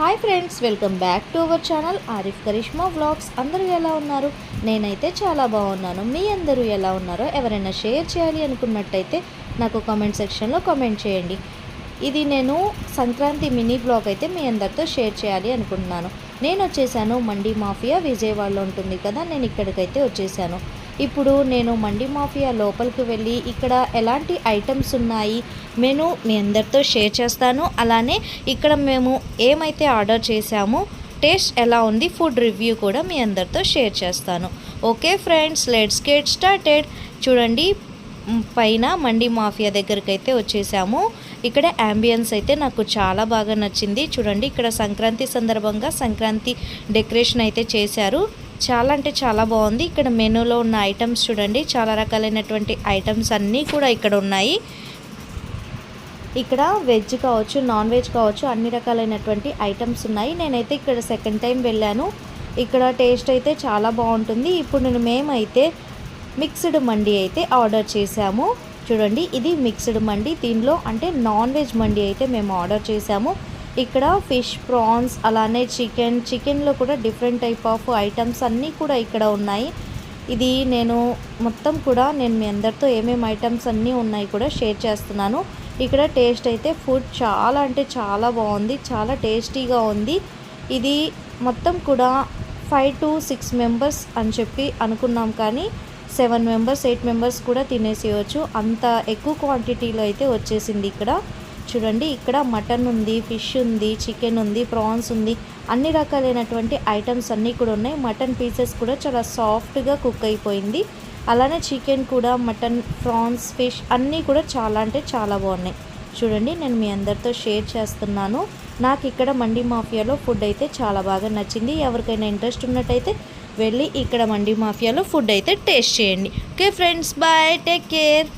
Hi friends welcome back to our channel Arif Karishma vlogs. అందరూ ఎలా ఉన్నారు? నేనైతే చాలా బాగున్నాను. మీ అందరూ ఎలా ఉన్నారో ఎవరైనా షేర్ చేయాలి అనుకున్నట్టయితే నాకు కామెంట్ సెక్షన్లో కామెంట్ చేయండి. ఇది నేను సంక్రాంతి మినీ బ్లాగ్ అయితే మీ అందరితో షేర్ చేయాలి అనుకుంటున్నాను. నేను వచ్చేసాను మండి మాఫియా విజయవాడలో ఉంటుంది కదా నేను ఇక్కడికైతే వచ్చేసాను. ఇప్పుడు నేను మండి మాఫియా లోపలికి వెళ్ళి ఇక్కడ ఎలాంటి ఐటమ్స్ ఉన్నాయి మెను మీ అందరితో షేర్ చేస్తాను. అలానే ఇక్కడ మేము ఏమైతే ఆర్డర్ చేశామో టేస్ట్ ఎలా ఉంది ఫుడ్ రివ్యూ కూడా మీ అందరితో షేర్ చేస్తాను. Okay friends let's get started. చూడండి పైన మండి మాఫియా దగ్గరికి అయితే వచ్చేసాము. ఇక్కడ అంబియన్స్ అయితే నాకు చాలా బాగా నచ్చింది. చూడండి ఇక్కడ సంక్రాంతి సందర్భంగా సంక్రాంతి డెకరేషన్ అయితే చేశారు. చాలా అంటే చాలా బాగుంది. ఇక్కడ మెనూలో ఉన్న ఐటమ్స్ చూడండి. చాలా రకాలైనటువంటి ఐటమ్స్ అన్నీ కూడా ఇక్కడ ఉన్నాయి. ఇక్కడ వెజ్ కావచ్చు నాన్ వెజ్ కావచ్చు అన్ని రకాలైనటువంటి ఐటమ్స్ ఉన్నాయి. నేనైతే ఇక్కడ సెకండ్ టైం వెళ్ళాను. ఇక్కడ టేస్ట్ అయితే చాలా బాగుంటుంది. ఇప్పుడు నేను మేమైతే మిక్స్డ్ మండి అయితే ఆర్డర్ చేశాము. చూడండి ఇది మిక్స్డ్ మండి. దీనిలో అంటే నాన్ వెజ్ మండి అయితే మేము ఆర్డర్ చేశాము. ఇక్కడ ఫిష్ ప్రాన్స్ అలానే చికెన్. చికెన్లో కూడా డిఫరెంట్ టైప్ ఆఫ్ ఐటమ్స్ అన్నీ కూడా ఇక్కడ ఉన్నాయి. ఇది నేను మొత్తం కూడా నేను మీ అందరితో ఏమేమి ఐటమ్స్ అన్నీ ఉన్నాయి కూడా షేర్ చేస్తున్నాను. ఇక్కడ టేస్ట్ అయితే ఫుడ్ చాలా అంటే చాలా బాగుంది చాలా టేస్టీగా ఉంది. ఇది మొత్తం కూడా ఫైవ్ టు సిక్స్ మెంబర్స్ అని చెప్పి అనుకున్నాం కానీ సెవెన్ మెంబర్స్ ఎయిట్ మెంబర్స్ కూడా తినేసేయచ్చు. అంత ఎక్కువ క్వాంటిటీలో అయితే వచ్చేసింది ఇక్కడ. చూడండి ఇక్కడ మటన్ ఉంది ఫిష్ ఉంది చికెన్ ఉంది ప్రాన్స్ ఉంది అన్ని రకాలైనటువంటి ఐటమ్స్ అన్నీ కూడా ఉన్నాయి. మటన్ పీసెస్ కూడా చాలా సాఫ్ట్గా కుక్ అయిపోయింది. అలానే చికెన్ కూడా మటన్ ప్రాన్స్ ఫిష్ అన్నీ కూడా చాలా అంటే చాలా బాగున్నాయి. చూడండి నేను మీ అందరితో షేర్ చేస్తున్నాను. నాకు ఇక్కడ మండి మాఫియాలో ఫుడ్ అయితే చాలా బాగా నచ్చింది. ఎవరికైనా ఇంట్రెస్ట్ ఉన్నట్టయితే వెళ్ళి ఇక్కడ మండి మాఫియాలో ఫుడ్ అయితే టేస్ట్ చేయండి. Okay friends bye take care.